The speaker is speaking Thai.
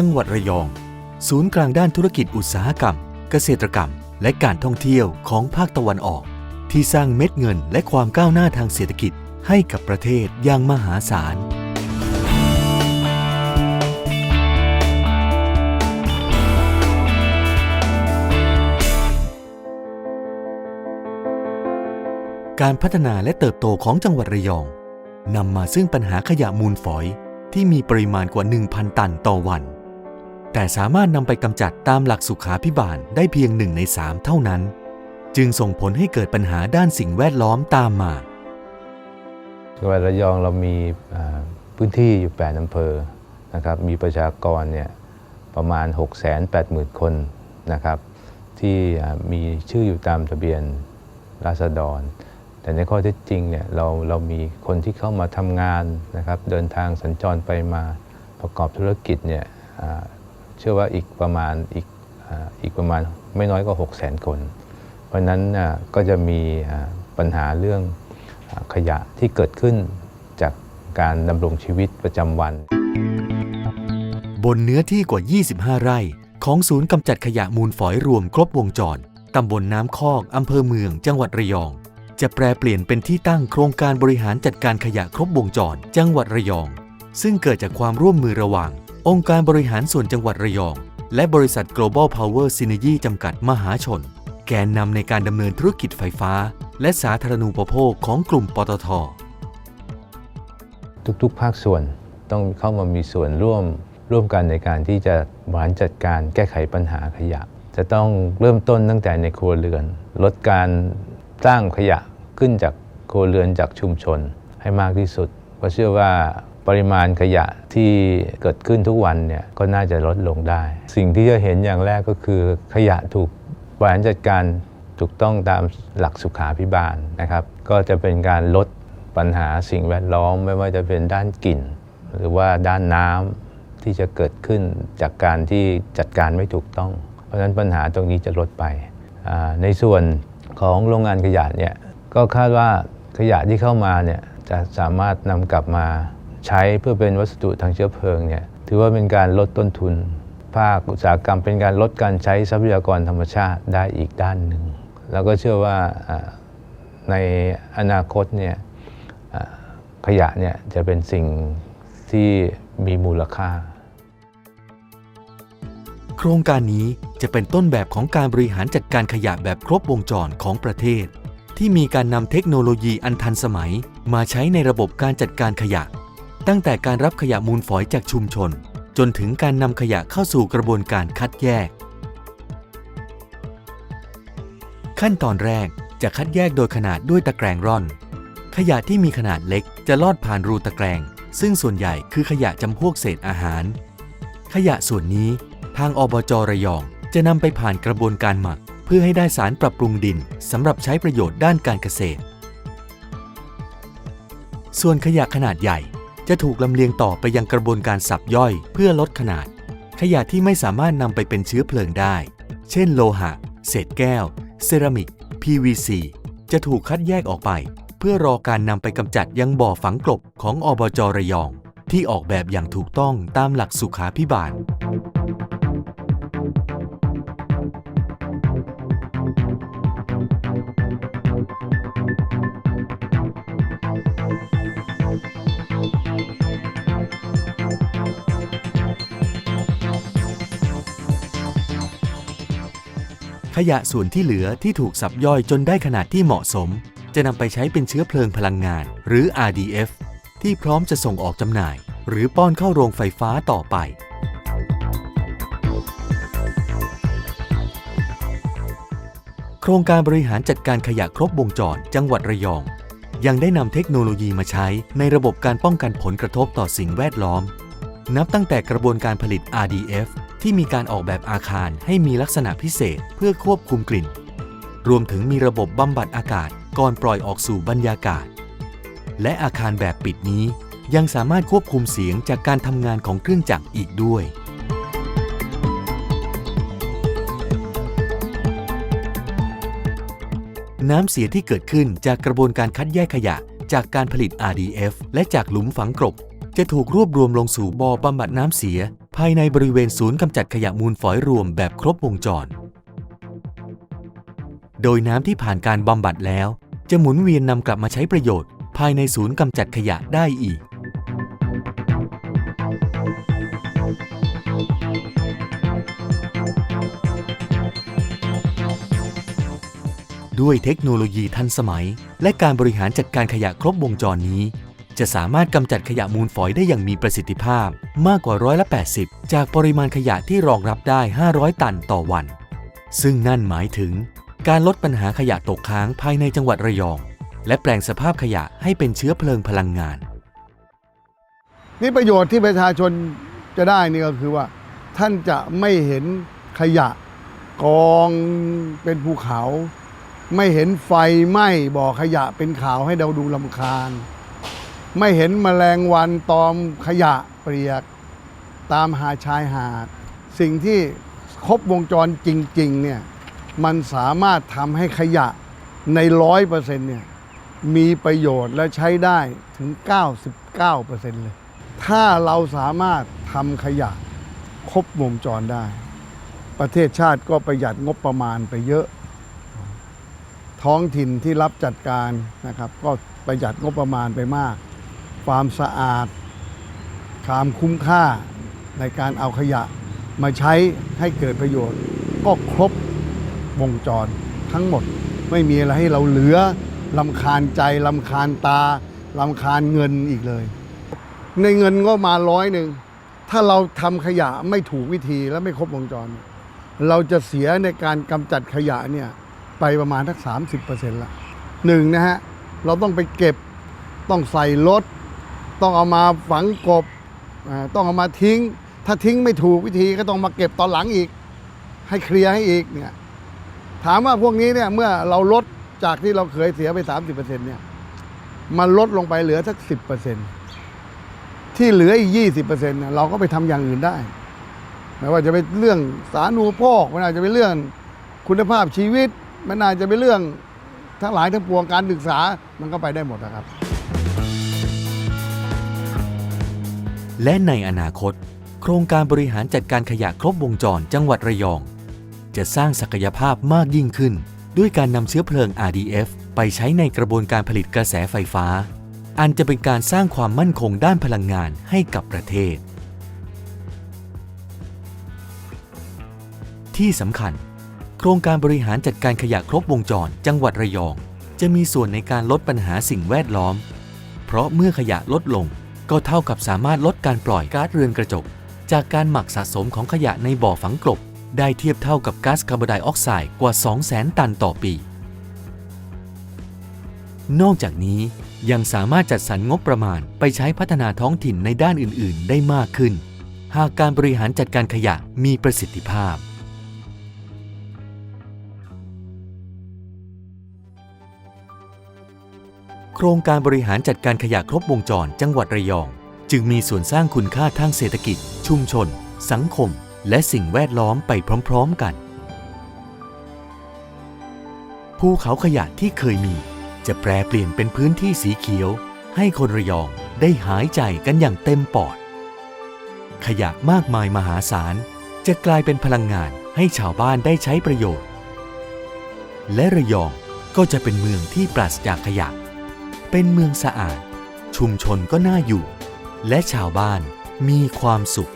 จังหวัดระยอง ศูนย์กลางด้านธุรกิจอุตสาหกรรม เกษตรกรรม และการท่องเที่ยวของภาคตะวันออก ที่สร้างเม็ดเงินและความก้าวหน้าทางเศรษฐกิจให้กับประเทศอย่างมหาศาลการพัฒนาและเติบโตของจังหวัดระยอง นำมาซึ่งปัญหาขยะมูลฝอยที่มีปริมาณกว่า 1,000 ตันต่อวัน แต่สามารถนำไปกำจัดตามหลักสุขาพิบาลได้เพียงหนึ่งในสามเท่านั้น จึงส่งผลให้เกิดปัญหาด้านสิ่งแวดล้อมตามมาจังหวัดระยองเรามีพื้นที่อยู่ 8อำเภอนะครับมีประชากรเนี่ยประมาณ 680,000 คนนะครับที่มีชื่ออยู่ตามทะเบียนราษฎร แต่ในข้อเท็จจริงเนี่ยเราเรามีคนที่เข้ามาทำงานนะครับเดินทางสัญจรไปมาประกอบธุรกิจเนี่ย เชื่อว่าอีกประมาณอีกอีกประมาณไม่น้อยกว่า600,000 คน เพราะนั้นอะก็จะมีปัญหาเรื่องขยะที่เกิดขึ้นจากการดำรงชีวิตประจำวัน บนเนื้อที่กว่า 25 ไร่ ของศูนย์กำจัดขยะมูลฝอยรวมครบวงจร ตำบลน้ำคอกอำเภอเมือง จังหวัดระยอง จะแปลเปลี่ยนเป็นที่ตั้งโครงการบริหารจัดการขยะครบวงจร จังหวัดระยอง ซึ่งเกิดจากความร่วมมือระหว่าง องค์การบริหารส่วนจังหวัดระยอง และบริษัท Global Power Synergy จำกัดมหาชน แกนนำในการดำเนินธุรกิจไฟฟ้า และสาธารณูปโภคของกลุ่มปตท ทุกๆ ภาคส่วนต้องเข้ามามีส่วนร่วมร่วมกันในการที่จะบริหารจัดการแก้ไขปัญหาขยะ จะต้องเริ่มต้นตั้งแต่ในครัวเรือน ลดการสร้างขยะขึ้นจากครัวเรือนจากชุมชนให้มากที่สุด เพราะเชื่อว่า ปริมาณขยะที่เกิดขึ้นทุกวันเนี่ยก็น่าจะลดลงได้ สิ่งที่จะเห็นอย่างแรกก็คือขยะถูกบริหารจัดการถูกต้องตามหลักสุขาพิบาลนะครับ ก็จะเป็นการลดปัญหาสิ่งแวดล้อมไม่ว่าจะเป็นด้านกลิ่น หรือว่าด้านน้ำที่จะเกิดขึ้นจากการที่จัดการไม่ถูกต้อง เพราะฉะนั้นปัญหาตรงนี้จะลดไป ในส่วนของโรงงานขยะเนี่ยก็คาดว่าขยะที่เข้ามาเนี่ยจะสามารถนำกลับมา ใช้เพื่อเป็นวัสดุทางเชื้อเพลิงเนี่ยถือว่าเป็นการลดต้นทุน ภาคอุตสาหกรรมเป็นการลดการใช้ทรัพยากรธรรมชาติได้อีกด้านหนึ่ง แล้วก็เชื่อว่าอ่าในอนาคตเนี่ยขยะเนี่ยจะเป็นสิ่งที่มีมูลค่า โครงการนี้จะเป็นต้นแบบของการบริหารจัดการขยะแบบครบวงจรของประเทศ ที่มีการนำเทคโนโลยีอันทันสมัย มาใช้ในระบบการจัดการขยะ ตั้งแต่การรับขยะมูลฝอยจากชุมชน จนถึงการนำขยะเข้าสู่กระบวนการคัดแยก ขั้นตอนแรกจะคัดแยกโดยขนาดด้วยตะแกรงร่อน ขยะที่มีขนาดเล็กจะลอดผ่านรูตะแกรง ซึ่งส่วนใหญ่คือขยะจำพวกเศษอาหาร ขยะส่วนนี้ทางอบจระยองจะนำไปผ่านกระบวนการหมัก เพื่อให้ได้สารปรับปรุงดินสำหรับใช้ประโยชน์ด้านการเกษตร ส่วนขยะขนาดใหญ่ จะถูกลำเลียงต่อไปยังกระบวนการสับย่อยเพื่อลดขนาด ขยะที่ไม่สามารถนำไปเป็นเชื้อเพลิงได้ เช่นโลหะ เศษแก้ว เซรามิก PVC จะถูกคัดแยกออกไป เพื่อรอการนำไปกำจัดยังบ่อฝังกลบของอบจระยอง ที่ออกแบบอย่างถูกต้องตามหลักสุขาพิบาล ขยะส่วนที่เหลือที่ถูกสับย่อยจนได้ขนาดที่เหมาะสม จะนำไปใช้เป็นเชื้อเพลิงพลังงาน หรือ RDF ที่พร้อมจะส่งออกจำหน่าย หรือป้อนเข้าโรงไฟฟ้าต่อไป โครงการบริหารจัดการขยะครบวงจรจังหวัดระยอง ยังได้นำเทคโนโลยีมาใช้ในระบบการป้องกันผลกระทบต่อสิ่งแวดล้อม นับตั้งแต่กระบวนการผลิต RDF ที่มีการออกแบบอาคารให้มีลักษณะพิเศษเพื่อควบคุมกลิ่น รวมถึงมีระบบบำบัดอากาศก่อนปล่อยออกสู่บรรยากาศ และอาคารแบบปิดนี้ยังสามารถควบคุมเสียงจากการทำงานของเครื่องจักรอีกด้วย น้ำเสียที่เกิดขึ้นจากกระบวนการคัดแยกขยะจากการผลิต RDF และจากหลุมฝังกลบ จะถูกรวบรวมลงสู่บ่อบำบัดน้ำเสีย ภายในบริเวณศูนย์กำจัดขยะมูลฝอยรวมแบบครบวงจร โดยน้ำที่ผ่านการบำบัดแล้ว จะหมุนเวียนนำกลับมาใช้ประโยชน์ ภายในศูนย์กำจัดขยะได้อีกด้วยเทคโนโลยีทันสมัย และการบริหารจัดการขยะครบวงจรนี้ จะสามารถกำจัดขยะมูลฝอยได้อย่างมีประสิทธิภาพมากกว่าร้อยละ 80 จากปริมาณขยะที่รองรับได้ 500 ตันต่อวัน ซึ่งนั่นหมายถึง การลดปัญหาขยะตกค้างภายในจังหวัดระยอง และแปลงสภาพขยะให้เป็นเชื้อเพลิงพลังงาน นี่ประโยชน์ที่ประชาชนจะได้นี่ก็คือว่า ท่านจะไม่เห็นขยะกองเป็นภูเขา ไม่เห็นไฟไหม้บ่อขยะเป็นขาวให้เราดูลำคาญ ไม่เห็นแมลงวันตอมขยะเปียก ตามหาชายหาด สิ่งที่ครบวงจรจริงๆเนี่ยมันสามารถทำให้ขยะในร้อยเปอร์เซ็นต์เนี่ยมีประโยชน์และใช้ได้ถึง 99%เลย ถ้าเราสามารถทำขยะครบวงจรได้ ประเทศชาติก็ประหยัดงบประมาณไปเยอะ ท้องถิ่นที่รับจัดการนะครับ ก็ประหยัดงบประมาณไปมาก ความสะอาดความคุ้มค่าในการเอาขยะมาใช้ให้เกิดประโยชน์ ก็ครบวงจรทั้งหมดไม่มีอะไรให้เราเหลือลำคาญใจลำคาญตาลำคาญเงินอีกเลย ในเงินก็มาร้อยหนึ่ง ถ้าเราทำขยะไม่ถูกวิธีและไม่ครบวงจร เราจะเสียในการกำจัดขยะเนี่ยไปประมาณทักสามสิบเปอร์เซ็นต์ละหนึ่งนะฮะ เราต้องไปเก็บต้องใส่รถ ต้องเอามาฝังกบต้องเอามาทิ้ง ถ้าทิ้งไม่ถูกวิธีก็ต้องมาเก็บตอนหลังอีก ให้เคลียร์ให้อีกเนี่ยถามว่าพวกนี้เนี่ยเมื่อเราลดจากที่เราเคยเสียไป 30%เนี่ยมันลดลงไปเหลือสัก 10%ที่เหลืออีก 20%เนี่ยเราก็ไปทำอย่างอื่นได้ไม่ว่าจะเป็นเรื่องสาธารณูปโภคมันอาจจะเป็นเรื่องคุณภาพชีวิต มันอาจจะเป็นเรื่องทั้งหลายทั้งปวงการศึกษามันก็ไปได้หมดนะครับ และในอนาคต โครงการบริหารจัดการขยะครบวงจรจังหวัดระยอง จะสร้างศักยภาพมากยิ่งขึ้น ด้วยการนำเชื้อเพลิง RDF ไปใช้ในกระบวนการผลิตกระแสไฟฟ้า อันจะเป็นการสร้างความมั่นคงด้านพลังงานให้กับประเทศ ที่สำคัญ โครงการบริหารจัดการขยะครบวงจรจังหวัดระยอง จะมีส่วนในการลดปัญหาสิ่งแวดล้อม เพราะเมื่อขยะลดลง ก็เท่ากับสามารถลดการปล่อยก๊าซเรือนกระจก จากการหมักสะสมของขยะในบ่อฝังกลบ ได้เทียบเท่ากับก๊าซคาร์บอนไดออกไซด์กว่า 200,000 ตันต่อปี นอกจากนี้ยังสามารถจัดสรรงบประมาณไปใช้พัฒนาท้องถิ่นในด้านอื่น ๆ ได้มากขึ้น หากการบริหารจัดการขยะมีประสิทธิภาพ โครงการบริหารจัดการขยะครบวงจรจังหวัดระยอง จึงมีส่วนสร้างคุณค่าทางเศรษฐกิจ ชุมชน สังคม และสิ่งแวดล้อมไปพร้อม ๆ กัน ภูเขาขยะที่เคยมี จะแปลเปลี่ยนเป็นพื้นที่สีเขียว ให้คนระยองได้หายใจกันอย่างเต็มปอด ขยะมากมายมหาศาล จะกลายเป็นพลังงานให้ชาวบ้านได้ใช้ประโยชน์ และระยองก็จะเป็นเมืองที่ปราศจากขยะ เป็นเมืองสะอาด ชุมชนก็น่าอยู่ และชาวบ้านมีความสุข